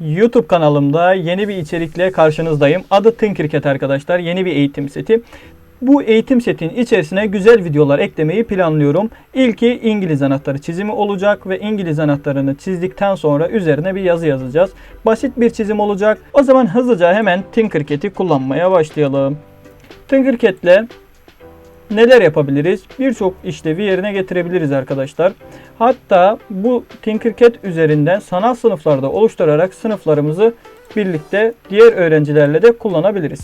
YouTube kanalımda yeni bir içerikle karşınızdayım. Adı Tinkercad arkadaşlar. Yeni bir eğitim seti. Bu eğitim setin içerisine güzel videolar eklemeyi planlıyorum. İlki İngiliz anahtarı çizimi olacak ve İngiliz anahtarını çizdikten sonra üzerine bir yazı yazacağız. Basit bir çizim olacak. O zaman hızlıca hemen Tinkercad'i kullanmaya başlayalım. Tinkercad'le neler yapabiliriz? Birçok işlevi yerine getirebiliriz arkadaşlar. Hatta bu Tinkercad üzerinden sanal sınıflarda oluşturarak sınıflarımızı birlikte diğer öğrencilerle de kullanabiliriz.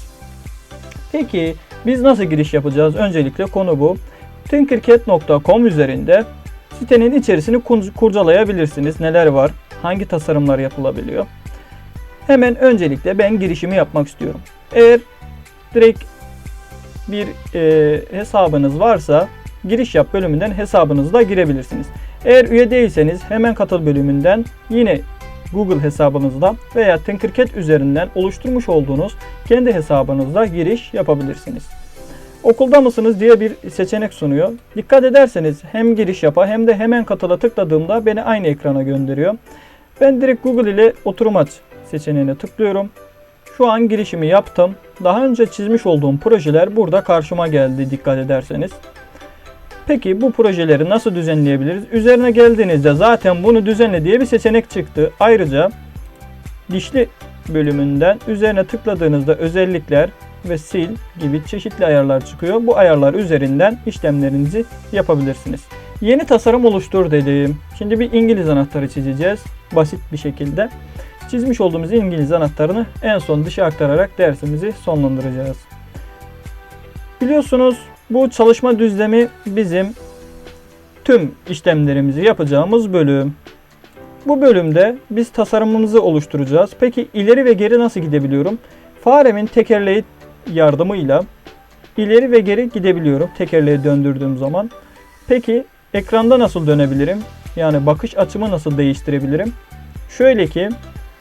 Peki biz nasıl giriş yapacağız? Öncelikle konu bu. Tinkercad.com üzerinde sitenin içerisini kur- kurcalayabilirsiniz. Neler var? Hangi tasarımlar yapılabiliyor? Hemen öncelikle ben girişimi yapmak istiyorum. Eğer direkt bir e, hesabınız varsa giriş yap bölümünden hesabınızla girebilirsiniz. Eğer üye değilseniz hemen katıl bölümünden yine Google hesabınızda veya Tinkercad üzerinden oluşturmuş olduğunuz kendi hesabınızla giriş yapabilirsiniz. Okulda mısınız diye bir seçenek sunuyor. Dikkat ederseniz hem giriş yapa hem de hemen katıla tıkladığımda beni aynı ekrana gönderiyor. Ben direkt Google ile oturum aç seçeneğine tıklıyorum. Şu an girişimi yaptım. Daha önce çizmiş olduğum projeler burada karşıma geldi dikkat ederseniz. Peki bu projeleri nasıl düzenleyebiliriz? Üzerine geldiğinizde zaten bunu düzenle diye bir seçenek çıktı. Ayrıca dişli bölümünden üzerine tıkladığınızda özellikler ve sil gibi çeşitli ayarlar çıkıyor. Bu ayarlar üzerinden işlemlerinizi yapabilirsiniz. Yeni tasarım oluştur dedim. Şimdi bir İngiliz anahtarı çizeceğiz. Basit bir şekilde. Çizmiş olduğumuz İngiliz anahtarını en son dışa aktararak dersimizi sonlandıracağız. Biliyorsunuz bu çalışma düzlemi bizim tüm işlemlerimizi yapacağımız bölüm. Bu bölümde biz tasarımımızı oluşturacağız. Peki ileri ve geri nasıl gidebiliyorum? Faremin tekerleği yardımıyla ileri ve geri gidebiliyorum tekerleği döndürdüğüm zaman. Peki ekranda nasıl dönebilirim? Yani bakış açımı nasıl değiştirebilirim? Şöyle ki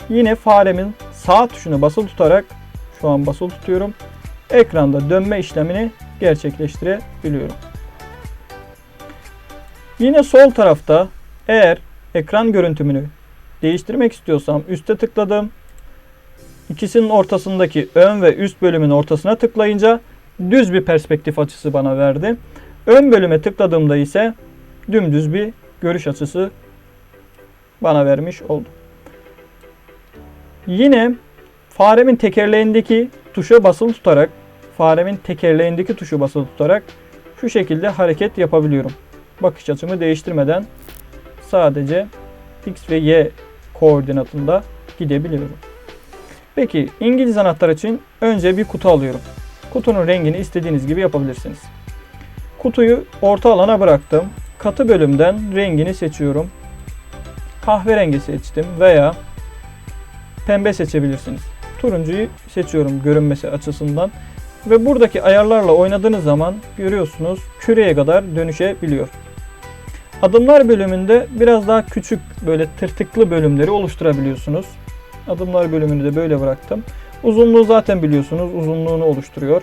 yine faremin sağ tuşuna basılı tutarak şu an basılı tutuyorum. Ekranda dönme işlemini gerçekleştirebiliyorum. Yine sol tarafta eğer ekran görüntümünü değiştirmek istiyorsam üste tıkladım. İkisinin ortasındaki ön ve üst bölümün ortasına tıklayınca düz bir perspektif açısı bana verdi. Ön bölüme tıkladığımda ise dümdüz bir görüş açısı bana vermiş oldu. Yine faremin tekerleğindeki tuşa basılı tutarak faremin tekerleğindeki tuşu basılı tutarak şu şekilde hareket yapabiliyorum. Bakış açımı değiştirmeden sadece x ve y koordinatında gidebiliyorum. Peki İngiliz anahtar için önce bir kutu alıyorum. Kutunun rengini istediğiniz gibi yapabilirsiniz. Kutuyu orta alana bıraktım. Katı bölümden rengini seçiyorum. Kahverengi seçtim veya pembe seçebilirsiniz. Turuncuyu seçiyorum görünmesi açısından. Ve buradaki ayarlarla oynadığınız zaman görüyorsunuz küreye kadar dönüşebiliyor. Adımlar bölümünde biraz daha küçük böyle tırtıklı bölümleri oluşturabiliyorsunuz. Adımlar bölümünü de böyle bıraktım. Uzunluğu zaten biliyorsunuz uzunluğunu oluşturuyor.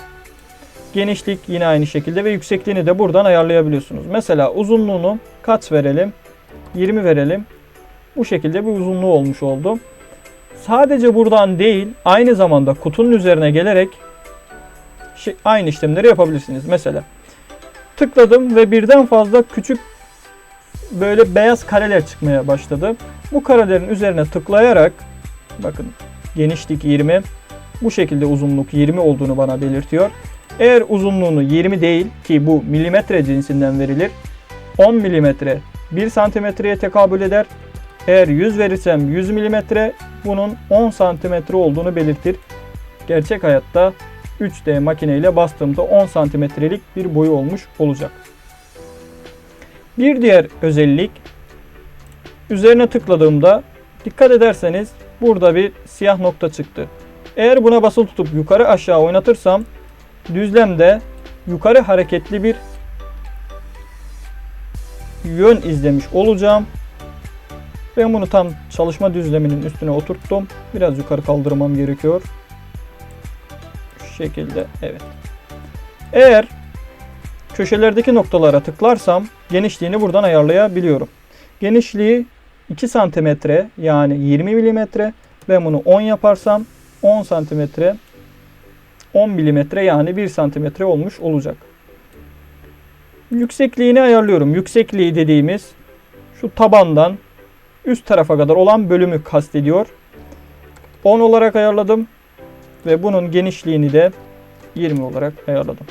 Genişlik yine aynı şekilde ve yüksekliğini de buradan ayarlayabiliyorsunuz. Mesela uzunluğunu kaç verelim? 20 verelim. Bu şekilde bir uzunluğu olmuş oldu. Sadece buradan değil aynı zamanda kutunun üzerine gelerek aynı işlemleri yapabilirsiniz. Mesela tıkladım ve birden fazla küçük böyle beyaz kareler çıkmaya başladı. Bu karelerin üzerine tıklayarak bakın genişlik 20 bu şekilde uzunluk 20 olduğunu bana belirtiyor. Eğer uzunluğunu 20 değil ki bu milimetre cinsinden verilir 10 milimetre 1 santimetreye tekabül eder. Eğer 100 verirsem 100 milimetre bunun 10 santimetre olduğunu belirtir. Gerçek hayatta 3D makineyle bastığımda 10 santimetrelik bir boyu olmuş olacak. Bir diğer özellik üzerine tıkladığımda dikkat ederseniz burada bir siyah nokta çıktı. Eğer buna basılı tutup yukarı aşağı oynatırsam düzlemde yukarı hareketli bir yön izlemiş olacağım. Ben bunu tam çalışma düzleminin üstüne oturttum. Biraz yukarı kaldırmam gerekiyor. Şu şekilde evet. Eğer köşelerdeki noktalara tıklarsam genişliğini buradan ayarlayabiliyorum. Genişliği 2 santimetre yani 20 milimetre Ben bunu 10 yaparsam 10 santimetre 10 milimetre yani 1 santimetre olmuş olacak. Yüksekliğini ayarlıyorum. Yüksekliği dediğimiz şu tabandan üst tarafa kadar olan bölümü kastediyor. 10 olarak ayarladım ve bunun genişliğini de 20 olarak ayarladım.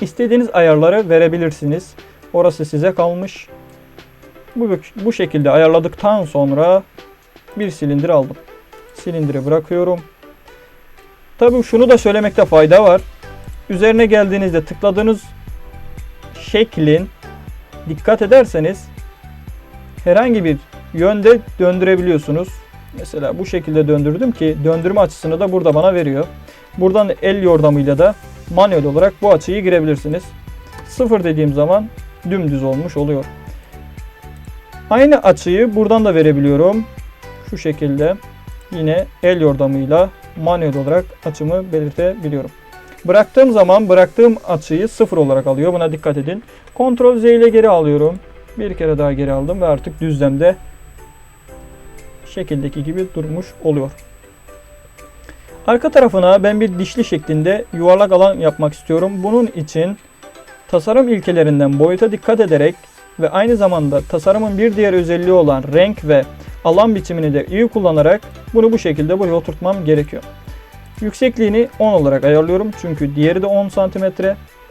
İstediğiniz ayarları verebilirsiniz. Orası size kalmış. Bu, bu şekilde ayarladıktan sonra bir silindir aldım. Silindiri bırakıyorum. Tabii şunu da söylemekte fayda var. Üzerine geldiğinizde tıkladığınız şeklin dikkat ederseniz herhangi bir yönde döndürebiliyorsunuz. Mesela bu şekilde döndürdüm ki döndürme açısını da burada bana veriyor. Buradan el yordamıyla da manuel olarak bu açıyı girebilirsiniz. Sıfır dediğim zaman dümdüz olmuş oluyor. Aynı açıyı buradan da verebiliyorum. Şu şekilde yine el yordamıyla manuel olarak açımı belirtebiliyorum. Bıraktığım zaman bıraktığım açıyı sıfır olarak alıyor. Buna dikkat edin. Ctrl Z ile geri alıyorum. Bir kere daha geri aldım ve artık düzlemde şekildeki gibi durmuş oluyor. Arka tarafına ben bir dişli şeklinde yuvarlak alan yapmak istiyorum. Bunun için tasarım ilkelerinden boyuta dikkat ederek ve aynı zamanda tasarımın bir diğer özelliği olan renk ve alan biçimini de iyi kullanarak bunu bu şekilde buraya oturtmam gerekiyor. Yüksekliğini 10 olarak ayarlıyorum çünkü diğeri de 10 cm.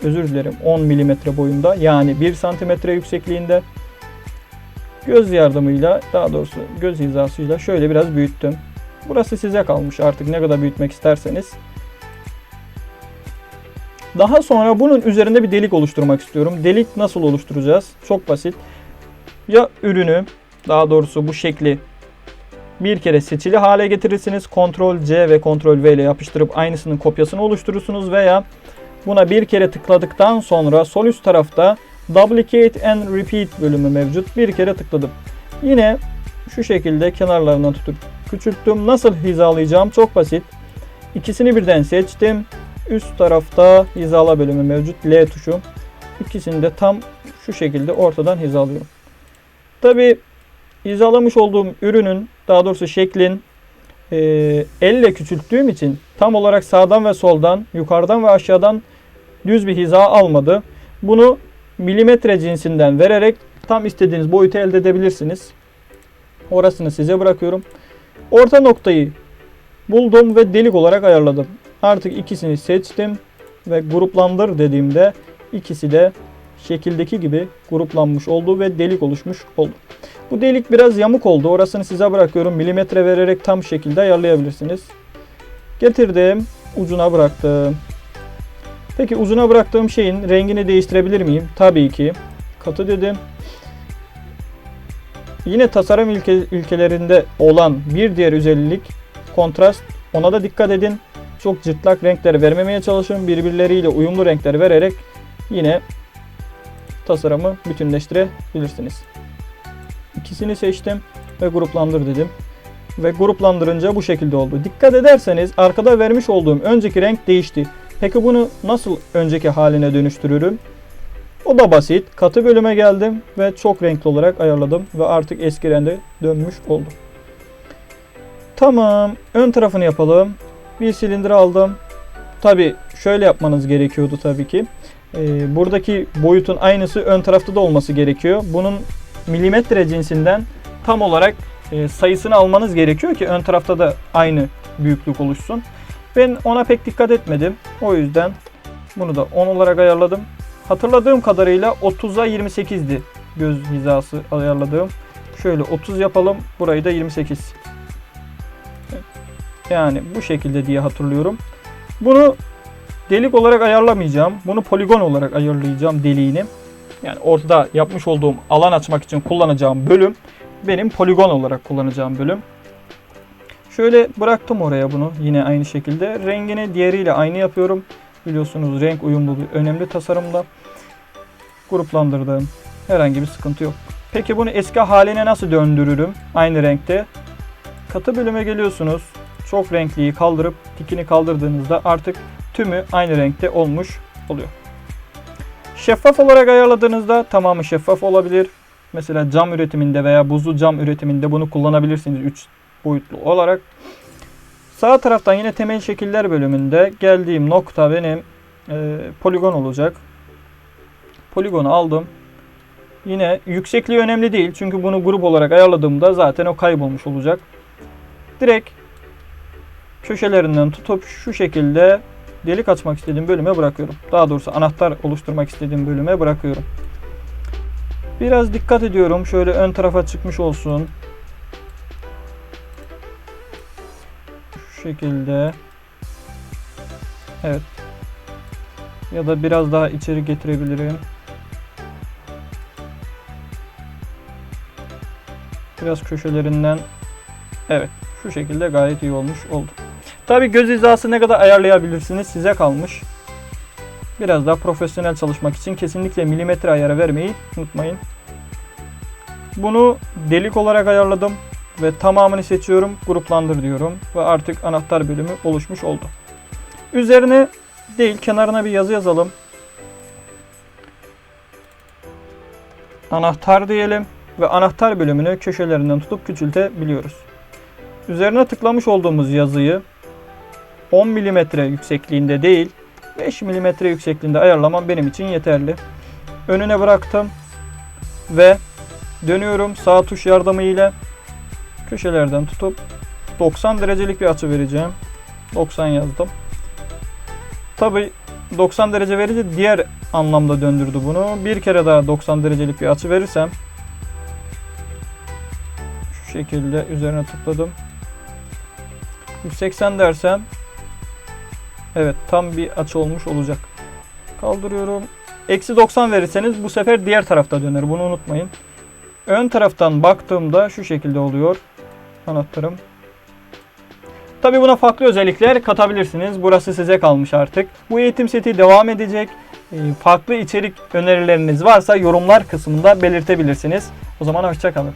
Özür dilerim 10 mm boyunda yani 1 cm yüksekliğinde. Göz yardımıyla daha doğrusu göz hizasıyla şöyle biraz büyüttüm. Burası size kalmış artık ne kadar büyütmek isterseniz. Daha sonra bunun üzerinde bir delik oluşturmak istiyorum. Delik nasıl oluşturacağız? Çok basit. Ya ürünü daha doğrusu bu şekli bir kere seçili hale getirirsiniz. Ctrl C ve Ctrl V ile yapıştırıp aynısının kopyasını oluşturursunuz veya buna bir kere tıkladıktan sonra sol üst tarafta Duplicate and Repeat bölümü mevcut. Bir kere tıkladım. Yine şu şekilde kenarlarından tutup küçülttüm. Nasıl hizalayacağım? Çok basit. İkisini birden seçtim. Üst tarafta hizala bölümü mevcut. L tuşu. İkisini de tam şu şekilde ortadan hizalıyorum. Tabi hizalamış olduğum ürünün daha doğrusu şeklin e, elle küçülttüğüm için tam olarak sağdan ve soldan yukarıdan ve aşağıdan düz bir hiza almadı. Bunu milimetre cinsinden vererek tam istediğiniz boyutu elde edebilirsiniz. Orasını size bırakıyorum. Orta noktayı buldum ve delik olarak ayarladım. Artık ikisini seçtim ve gruplandır dediğimde ikisi de şekildeki gibi gruplanmış oldu ve delik oluşmuş oldu. Bu delik biraz yamuk oldu. Orasını size bırakıyorum. Milimetre vererek tam şekilde ayarlayabilirsiniz. Getirdim. Ucuna bıraktım. Peki ucuna bıraktığım şeyin rengini değiştirebilir miyim? Tabii ki. Katı dedim. Yine tasarım ilke, ilkelerinde olan bir diğer özellik kontrast. Ona da dikkat edin. Çok cırtlak renkleri vermemeye çalışın. Birbirleriyle uyumlu renkler vererek yine tasarımı bütünleştirebilirsiniz. İkisini seçtim ve gruplandır dedim. Ve gruplandırınca bu şekilde oldu. Dikkat ederseniz arkada vermiş olduğum önceki renk değişti. Peki bunu nasıl önceki haline dönüştürürüm? O da basit. Katı bölüme geldim ve çok renkli olarak ayarladım ve artık eski renge dönmüş oldu. Tamam. Ön tarafını yapalım. Bir silindir aldım. Tabi şöyle yapmanız gerekiyordu tabii ki. Ee, buradaki boyutun aynısı ön tarafta da olması gerekiyor. Bunun milimetre cinsinden tam olarak e, sayısını almanız gerekiyor ki ön tarafta da aynı büyüklük oluşsun. Ben ona pek dikkat etmedim. O yüzden bunu da 10 olarak ayarladım. Hatırladığım kadarıyla 30'a 28'di göz hizası ayarladığım. Şöyle 30 yapalım. Burayı da 28. Yani bu şekilde diye hatırlıyorum. Bunu delik olarak ayarlamayacağım. Bunu poligon olarak ayarlayacağım deliğini. Yani ortada yapmış olduğum alan açmak için kullanacağım bölüm benim poligon olarak kullanacağım bölüm. Şöyle bıraktım oraya bunu yine aynı şekilde. Rengini diğeriyle aynı yapıyorum. Biliyorsunuz renk uyumluluğu önemli tasarımda. Gruplandırdım. Herhangi bir sıkıntı yok. Peki bunu eski haline nasıl döndürürüm? Aynı renkte. Katı bölüme geliyorsunuz. Çok renkliyi kaldırıp dikini kaldırdığınızda artık tümü aynı renkte olmuş oluyor. Şeffaf olarak ayarladığınızda tamamı şeffaf olabilir. Mesela cam üretiminde veya buzlu cam üretiminde bunu kullanabilirsiniz 3 boyutlu olarak. Sağ taraftan yine temel şekiller bölümünde geldiğim nokta benim e, poligon olacak. Poligonu aldım. Yine yüksekliği önemli değil. Çünkü bunu grup olarak ayarladığımda zaten o kaybolmuş olacak. Direkt köşelerinden tutup şu şekilde delik açmak istediğim bölüme bırakıyorum. Daha doğrusu anahtar oluşturmak istediğim bölüme bırakıyorum. Biraz dikkat ediyorum. Şöyle ön tarafa çıkmış olsun. Şekilde. Evet. Ya da biraz daha içeri getirebilirim. Biraz köşelerinden. Evet. Şu şekilde gayet iyi olmuş oldu. Tabi göz hizası ne kadar ayarlayabilirsiniz size kalmış. Biraz daha profesyonel çalışmak için kesinlikle milimetre ayara vermeyi unutmayın. Bunu delik olarak ayarladım ve tamamını seçiyorum, gruplandır diyorum ve artık anahtar bölümü oluşmuş oldu. Üzerine değil kenarına bir yazı yazalım. Anahtar diyelim ve anahtar bölümünü köşelerinden tutup küçültebiliyoruz. Üzerine tıklamış olduğumuz yazıyı 10 mm yüksekliğinde değil 5 mm yüksekliğinde ayarlamam benim için yeterli. Önüne bıraktım ve dönüyorum sağ tuş yardımı ile köşelerden tutup 90 derecelik bir açı vereceğim. 90 yazdım. Tabi 90 derece verince diğer anlamda döndürdü bunu. Bir kere daha 90 derecelik bir açı verirsem şu şekilde üzerine tıkladım. 180 dersem evet tam bir açı olmuş olacak. Kaldırıyorum. Eksi 90 verirseniz bu sefer diğer tarafta döner. Bunu unutmayın. Ön taraftan baktığımda şu şekilde oluyor. Anahtarım. Tabi buna farklı özellikler katabilirsiniz. Burası size kalmış artık. Bu eğitim seti devam edecek. Ee, Farklı içerik önerileriniz varsa yorumlar kısmında belirtebilirsiniz. O zaman hoşçakalın.